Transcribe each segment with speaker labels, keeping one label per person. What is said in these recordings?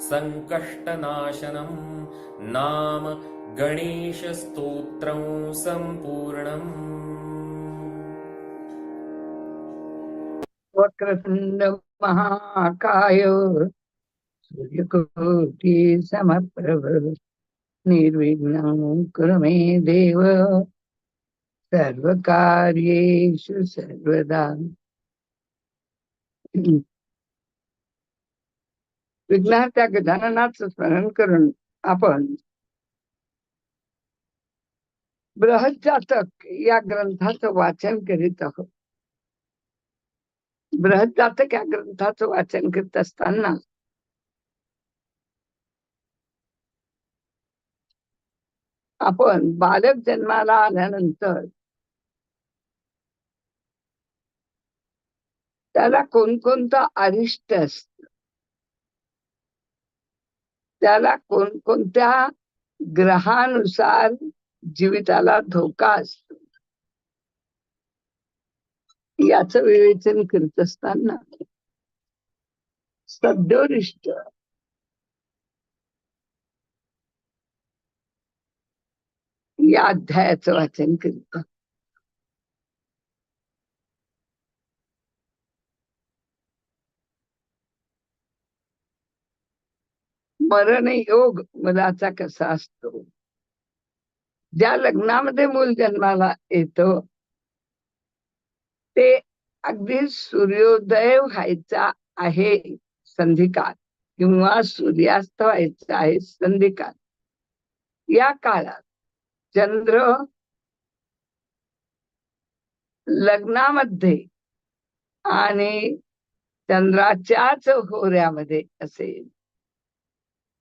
Speaker 1: सङ्कष्टनाशनं नाम गणेशस्तोत्रं सम्पूर्णम्।
Speaker 2: वक्रतुण्ड महाकाय सूर्यकोटि समप्रभ निर्विघ्नं कुरु मे देव। सर्वकार्येषु सर्वदा। विघ्नाच्या गजाननाचं स्मरण करून आपण बृहज्जातक या ग्रंथाचं वाचन करीत आहोत. बृहज्जातक या ग्रंथाचं वाचन करीत असताना आपण बालक जन्माला आल्यानंतर त्याला कोणकोणतं अरिष्ट असत? त्याला कोणकोणत्या ग्रहानुसार जीविताला धोका असतो? याच विवेचन करत असताना सद्योरिष्ट या अध्यायाचं वाचन करीत. मरण योग मुलाचा कसा असतो? ज्या लग्नामध्ये मूल जन्माला येतो ते अगदी सूर्योदय व्हायचा आहे संधिकाल किंवा सूर्यास्त व्हायचा आहे संधिकाल. या काळात चंद्र लग्नामध्ये आणि चंद्राच्याच होऱ्यामध्ये असेल.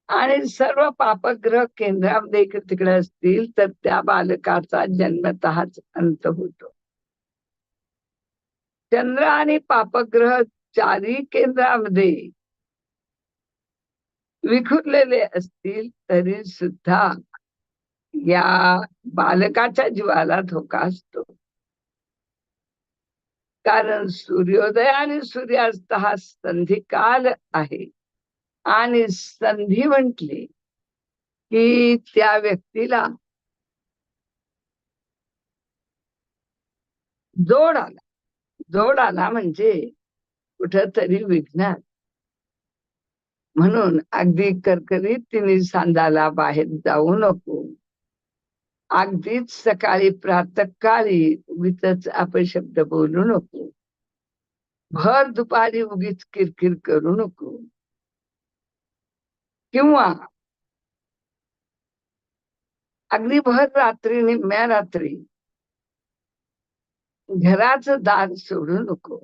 Speaker 2: आणि सर्व पापग्रह केंद्रामध्ये इकडे तिकडे असतील तर त्या बालकाचा जन्मतःच अंत होतो. चंद्र आणि पापग्रह चारी केंद्रामध्ये विखुरलेले असतील तरी सुद्धा या बालकाच्या जीवाला धोका असतो. कारण सूर्योदय आणि सूर्यास्त हा संधिकाल आहे. आणि संधी म्हटली की त्या व्यक्तीला जोड आला. जोड आला म्हणजे कुठतरी विघ्न म्हणून अगदी करकरीत तिने सांदाला बाहेर जाऊ नको. अगदीच सकाळी प्रातकाळी उगीच अपशब्द बोलू नको. भर दुपारी उगीच किरकिर करू नको. किंवा अगदी भर रात्री निम्म्या रात्री घराचं दार सोडू नको.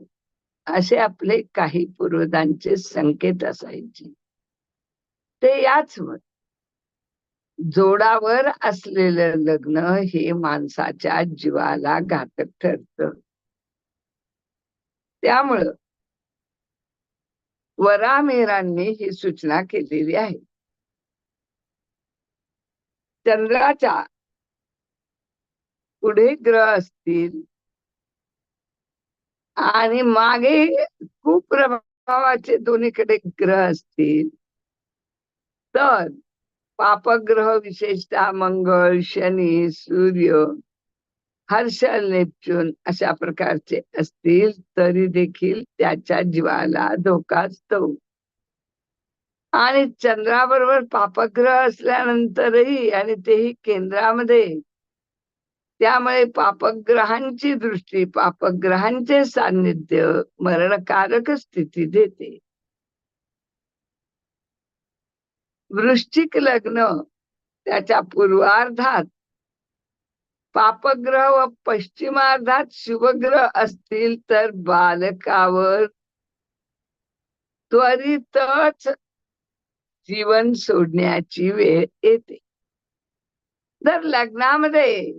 Speaker 2: असे आपले काही पूर्वजांचे संकेत असायचे. ते याच जोडावर असलेलं लग्न हे माणसाच्या जीवाला घातक ठरत. त्यामुळं वरामेरांनी ही सूचना केलेली आहे. चंद्राच्या पुढे ग्रह असतील आणि मागे खूप प्रभावाचे दोन्हीकडे ग्रह असतील तर पापग्रह विशेषतः मंगळ शनी सूर्य हर्षल नेपच्यून अशा प्रकारचे असतील तरी देखील त्याच्या जीवाला धोका असतो. आणि चंद्राबरोबर पापग्रह असल्यानंतरही आणि तेही केंद्रामध्ये. त्यामुळे पापग्रहांची दृष्टी पापग्रहांचे सान्निध्य मरणकारक स्थिती देते. वृश्चिक लग्न त्याच्या पूर्वार्धात पापग्रह व पश्चिमार्धात शुभग्रह असतील तर बालकावर त्वरितच जीवन सोडण्याची वेळ येते. जर लग्नामध्ये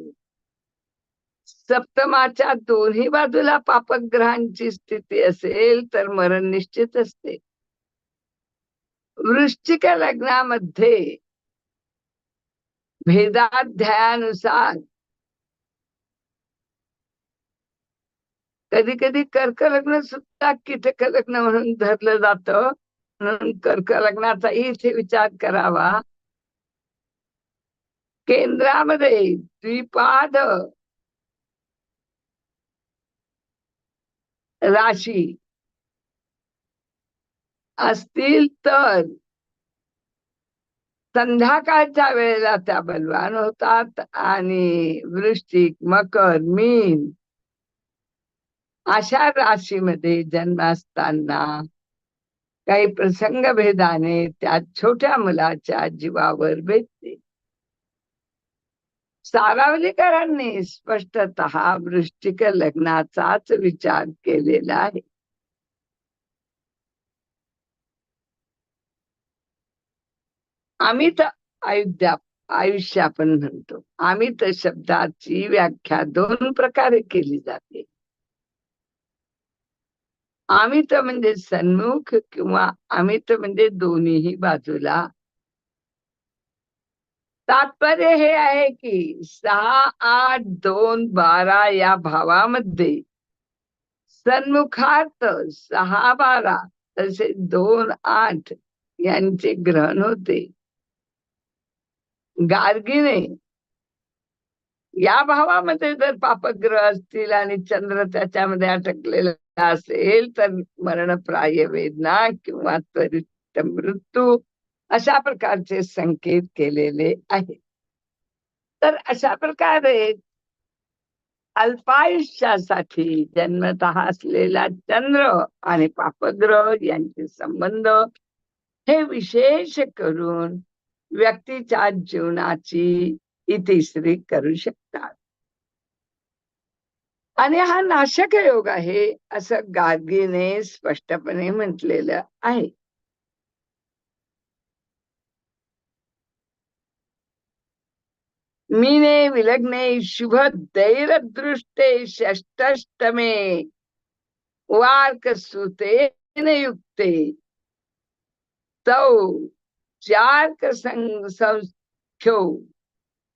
Speaker 2: सप्तमाच्या दोन्ही बाजूला पापग्रहांची स्थिती असेल तर मरण निश्चित असते. वृश्चिक लग्नामध्ये भेदाध्यायानुसार कधी कधी कर्कलग्न सुद्धा कीटक लग्न म्हणून धरलं जात. म्हणून कर्क लग्नाचाही इथे विचार करावा. केंद्रामध्ये द्विपाद राशी असतील तर संध्याकाळच्या वेळेला त्या बलवान होतात आणि वृश्चिक मकर मीन अशा राशीमध्ये जन्म असताना काही प्रसंग भेदाने त्या छोट्या मुलाच्या जीवावर भेटते सारावलीकरांनी स्पष्टत वृष्टिक लग्नाचाच विचार केलेला आहे. अमित अयोध्या आयुष्य आपण म्हणतो. आम्ही तर शब्दाची व्याख्या दोन प्रकारे केली जाते. अमित म्हणजे सन्मुख किंवा अमित म्हणजे दोन्ही बाजूला. तात्पर्य हे आहे की सहा आठ दोन बारा या भावामध्ये सन्मुखार्थ सहा बारा तसे दोन आठ यांचे ग्रहण होते. गार्गीने या भावामध्ये जर पापग्रह असतील आणि चंद्र त्याच्यामध्ये अटकलेला असेल तर मरणप्राय वेदना किंवा त्वरित मृत्यू अशा प्रकारचे संकेत केलेले आहेत तर अशा प्रकारे अल्पायुष्यासाठी जन्मत असलेला चंद्र आणि पापग्रह यांचे संबंध हे विशेष करून व्यक्तीच्या जीवनाची इतिश्री करू शकतात आणि हा नाशक योग आहे असं गार्गीने स्पष्टपणे म्हटलेलं आहे. मीने विलग्ने शुभ दैरदृष्टे षष्टष्टमे वार्क सुतेन युक्ते। तौ चार्क संख्यो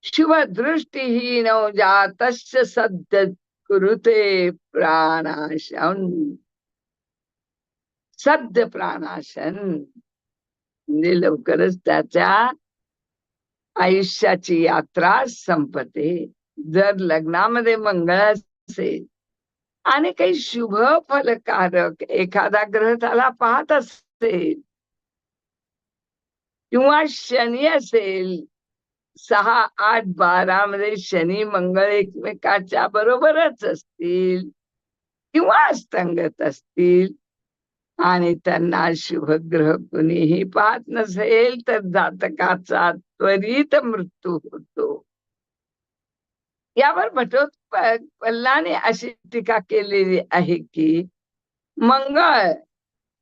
Speaker 2: शुभ दृष्टीहीनो जातस्य सद्य कुरुते प्राणाशन। सद्य प्राणाशन म्हणजे लवकरच त्याच्या आयुष्याची यात्रा संपते. जर लग्नामध्ये मंगळ असेल आणि काही शुभ फलकारक एखादा ग्रह त्याला पाहत असेल किंवा शनी असेल सहा आठ बारा मध्ये शनी मंगळ एकमेकाच्या बरोबरच असतील किंवा अस्तंगत असतील आणि त्यांना शुभग्रह कुणीही पाहत नसेल तर जातकाचा त्वरित मृत्यू होतो. यावर भटोत्पल्लाने अशी टीका केलेली आहे की मंगळ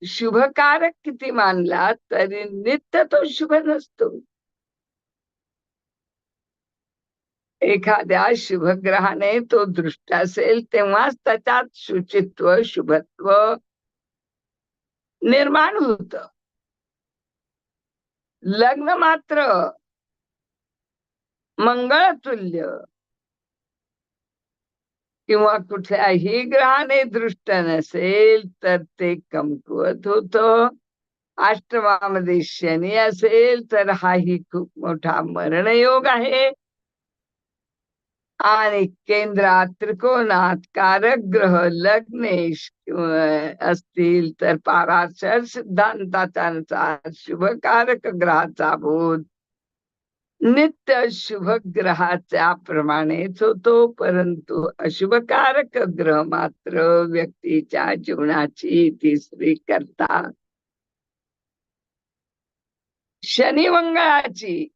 Speaker 2: शुभकारक किती मानला तरी नित्य तो शुभ नसतो. एखाद्या शुभग्रहाने तो दृष्ट असेल तेव्हाच त्याच्यात शुचित्व शुभत्व निर्माण होत. लग्न मात्र मंगळतुल्य किंवा कुठल्याही ग्रहाने दृष्ट नसेल तर ते कमकुवत होत. अष्टमामध्ये शनी असेल तर हाही खूप मोठा मरणयोग आहे. आणि केंद्रात त्रिकोणात कारक ग्रह लग्नेश असतील तर पाराशर सिद्धांताच्या शुभ शुभकारक ग्रहाचा बोध. नित्य शुभ ग्रहाच्या प्रमाणेच होतो परंतु अशुभकारक ग्रह मात्र व्यक्तीच्या जीवनाची तिसरी करतात शनिमंगळाची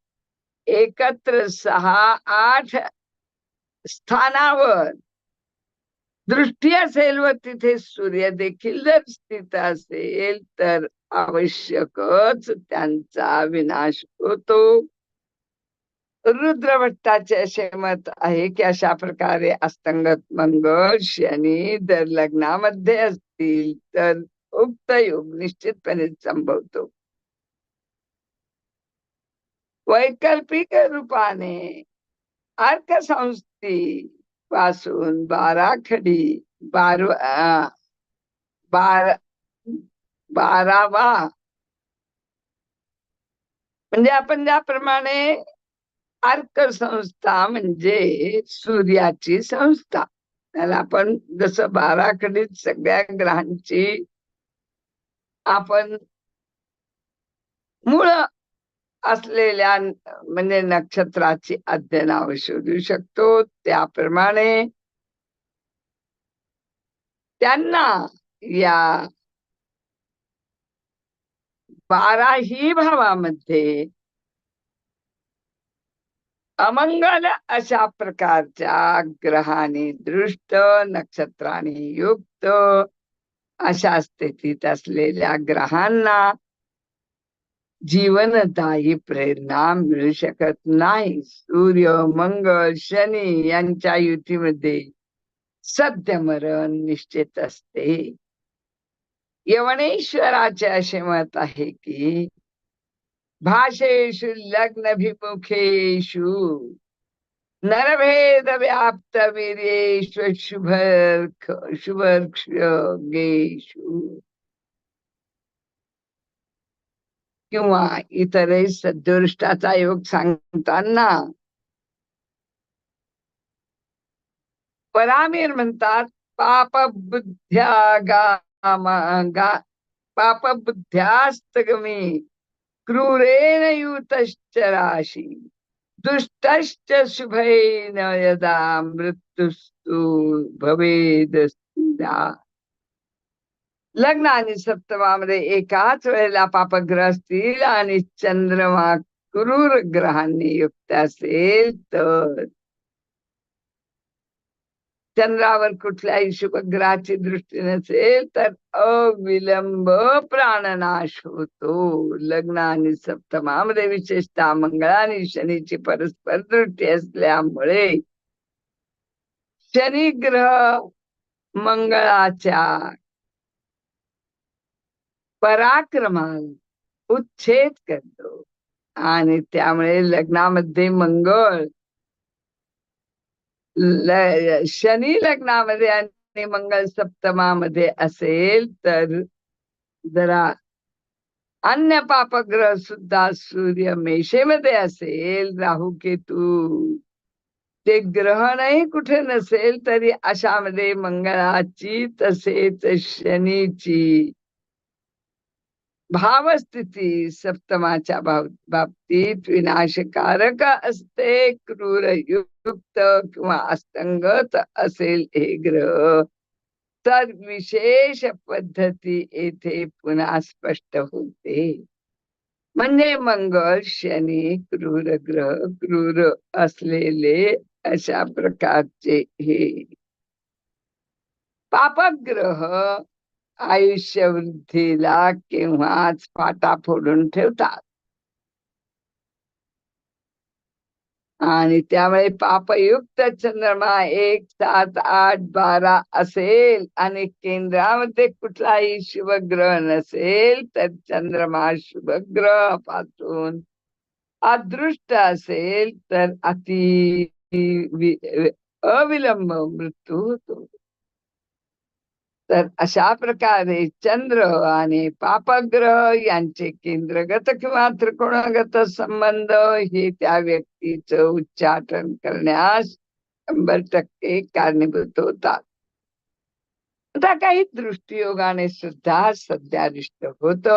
Speaker 2: एकत्र सहा आठ स्थानावर. दृष्टी असेल व तिथे सूर्य देखील जर स्थित असेल तर आवश्यकच त्यांचा विनाश होतो. रुद्रभट्टाचे असे मत आहे की अशा प्रकारे अस्तंगत मंगळ शनी जर लग्नामध्ये असतील तर उक्त योग निश्चितपणे संभवतो. वैकल्पिक रूपाने अर्कसंस्थी पासून बाराखडी बार बार बारावा. म्हणजे आपण ज्याप्रमाणे अर्क संस्था म्हणजे सूर्याची संस्था. त्याला आपण जसं बाराखडीत सगळ्या ग्रहांची आपण मुळ असलेल्या म्हणजे नक्षत्राची अध्ययनावर शोधू शकतो. त्याप्रमाणे त्यांना या बाराही भावामध्ये अमंगल अशा प्रकारच्या ग्रहाने दृष्ट नक्षत्राने युक्त अशा स्थितीत असलेल्या ग्रहांना जीवनदायी प्रेरणा मिळू शकत नाही. सूर्य मंगळ शनी यांच्या युतीमध्ये सत्य मरण निश्चित असते. यवनेश्वराचे असे मत आहे की भाषेषु लग्नभिमुखेषु नरभेद व्याप्त वीर्येषु शुभर्ख शुभर्क्षगेषु किंवा इतरही सदृष्टाचा योग सांगताना. परामीर म्हणतात पाप बुद्ध्या गा पाप बुद्ध्यास्तगमी क्रूरेण युतश्च राशी दुष्टश्च शुभेन यदा मृत्युस्तु भवेद लग्न आणि सप्तमामध्ये एकाच वेळेला पापग्रह असतील आणि चंद्रमा क्रूर ग्रहांनी युक्त असेल तर. चंद्रावर कुठल्याही शुभग्रहाची दृष्टी नसेल तर अविलंब प्राणनाश होतो. लग्न आणि सप्तमामध्ये विशेषतः मंगळ आणि शनीची परस्पर दृष्टी असल्यामुळे शनी ग्रह मंगळाच्या पराक्रमाला उच्छेद करतो. आणि त्यामुळे लग्नामध्ये मंगळ शनी लग्नामध्ये आणि मंगळ सप्तमामध्ये असेल तर जरा अन्य पापग्रह सुद्धा सूर्य मेषेमध्ये असेल राहू केतू. ते ग्रहणही कुठे नसेल तरी अशामध्ये मंगळाची तसेच शनीची. भावस्थिती सप्तमाच्या बाबतीत विनाशकारक असते. क्रूर युक्त किंवा अस्तंगत असेल हे ग्रह. तर विशेष पद्धती येथे पुन्हा स्पष्ट होते. म्हणजे मंगळ शनी क्रूर ग्रह क्रूर असलेले अशा प्रकारचे हे. पापग्रह आयुष्य वृद्धीला केव्हाच फाटा फोडून ठेवतात. आणि त्यामुळे पापयुक्त चंद्रमा एक सात आठ बारा असेल आणि केंद्रामध्ये कुठलाही शुभग्रह नसेल तर चंद्रमा शुभग्रहापासून अदृष्ट असेल तर अति अविलंब मृत्यू होतो. तर अशा प्रकारे चंद्र आणि पापग्रह यांचे केंद्रगत किंवा त्रिकोणगत संबंध हे त्या व्यक्तीचं उच्चाटन करण्यास शंभर टक्के कारणीभूत होतात. आता काही दृष्टीयोगाने सुद्धा सध्या दृष्ट होत.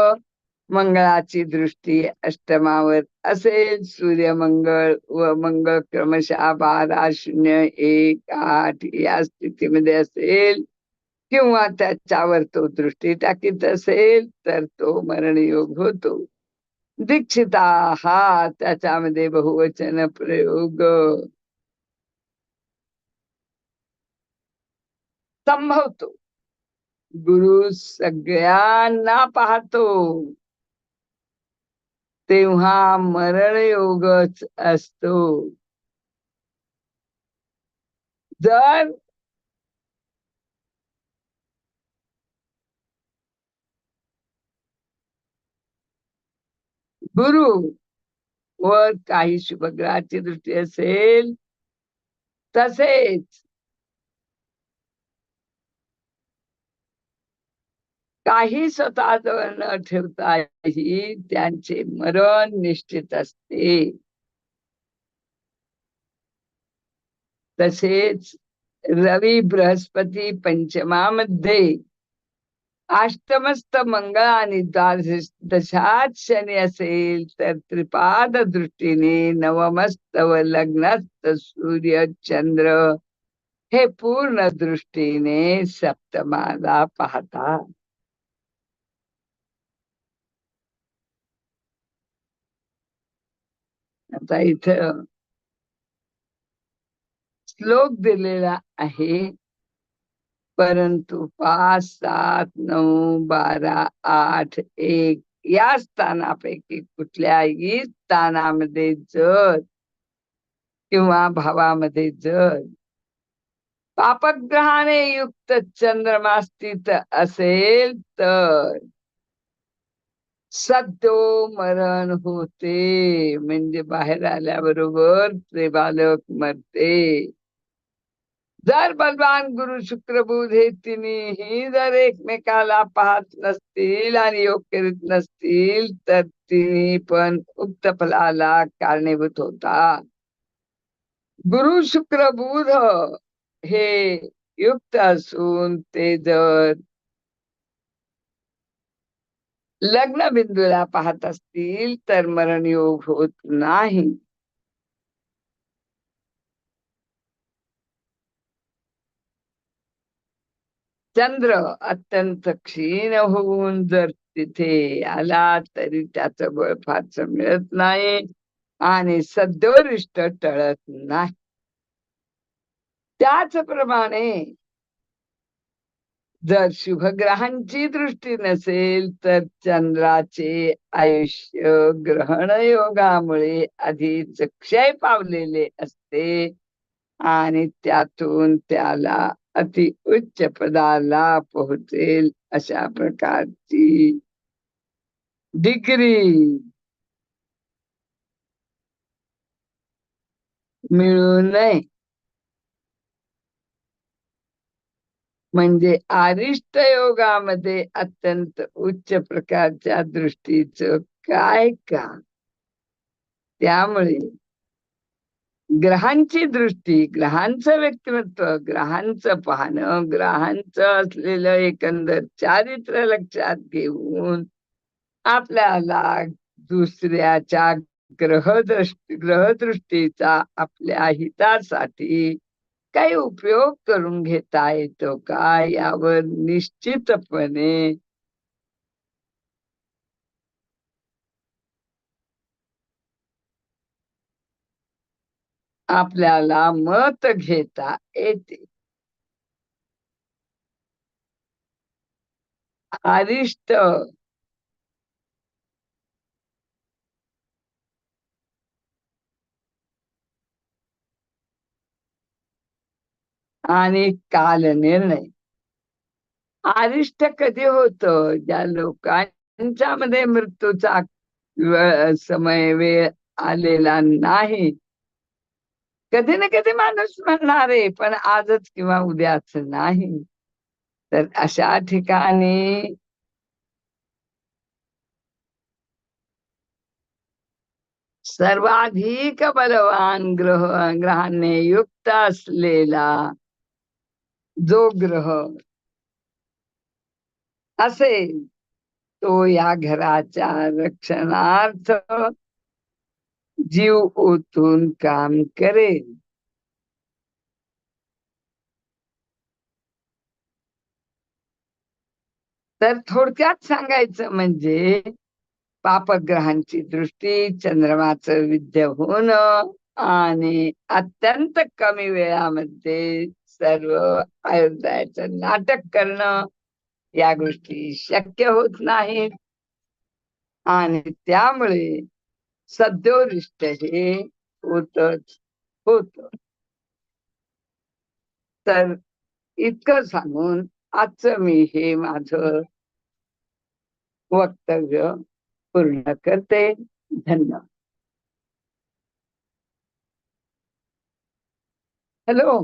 Speaker 2: मंगळाची दृष्टी अष्टमावर असेल सूर्यमंगळ व मंगळ क्रमशः बारा शून्य एक आठ या स्थितीमध्ये असेल. किंवा त्याच्यावर तो दृष्टी टाकीत असेल तर तो मरणयोग होतो. दीक्षिता हा त्याच्यामध्ये बहुवचन प्रयोग. संभवतो. गुरु सगळ्यांना पाहतो. तेव्हा मरणयोगच असतो. जर गुरु वर काही शुभग्रहाची दृष्टी असेल तसेच काही स्वतःजवळ न ठेवताही त्यांचे मरण निश्चित असते. तसेच रवी बृहस्पती पंचमामध्ये अष्टमस्त मंगळ आणि दशात शनी असेल तर त्रिपाद दृष्टीने नवमस्त व लग्नस्त सूर्य चंद्र हे पूर्ण दृष्टीने सप्तमाला पाहतात आता इथं श्लोक दिलेला आहे. परंतु पाच सात नऊ बारा आठ एक या स्थानापैकी कुठल्याही स्थानामध्ये जर किंवा भावामध्ये जर पापग्रहाने युक्त चंद्रमा स्थित असेल तर सद्यो मरण होते. म्हणजे बाहेर आल्याबरोबर ते बालक मरते. जर बलवान गुरु शुक्र बुध हे तिन्ही जर एकमेकाला पाहत नसतील आणि योग करीत नसतील तर तिन्ही पण उक्त फलाला कारणीभूत होता गुरु शुक्र बुध हे युक्त असून ते जर लग्न बिंदूला पाहत असतील तर मरण योग होत नाही. चंद्र अत्यंत क्षीण होऊन जर तिथे आला तरी त्याचं बळ फारस मिळत नाही आणि सद्योरिष्ट टळत नाही. त्याचप्रमाणे जर शुभग्रहांची दृष्टी नसेल तर चंद्राचे आयुष्य ग्रहण योगामुळे आधीच क्षय पावलेले असते आणि त्यातून त्याला अति उच्च पदाला पोहोचेल अशा प्रकारची डिग्री. मिळू नये. म्हणजे आरिष्ट योगामध्ये अत्यंत उच्च प्रकारच्या दृष्टीच काय का त्यामुळे ग्रहांची दृष्टी ग्रहांचं व्यक्तिमत्व ग्रहांचं पाहणं ग्रहांचं असलेलं एकंदर चारित्र्य लक्षात घेऊन आपल्याला दुसऱ्याच्या ग्रहदृष्टी ग्रहदृष्टीचा आपल्या हितासाठी काही उपयोग करून घेता येतो का? यावर निश्चितपणे आपल्याला मत घेता येते. अरिष्ट आणि काल निर्णय अरिष्ट कधी होत? ज्या लोकांच्या मध्ये मृत्यूचा समय वेळ आलेला नाही कधी ना कधी माणूस म्हणणार आहे पण आजच किंवा उद्याच नाही. तर अशा ठिकाणी सर्वाधिक बलवान ग्रह ग्रहाने युक्त असलेला जो ग्रह असेल तो या घराच्या रक्षणार्थ जीव ओतून काम करेल. तर थोडक्यात सांगायचं म्हणजे पापग्रहांची दृष्टी चंद्रमाचं विद्य होणं आणि अत्यंत कमी वेळामध्ये सर्व आयुर्दायाचं नाटक करणं या गोष्टी शक्य होत नाहीत. आणि त्यामुळे सद्योदिष्ट हे होतच होत तर इतकं सांगून आजचं मी हे माझं वक्तव्य पूर्ण करते धन्यवाद हॅलो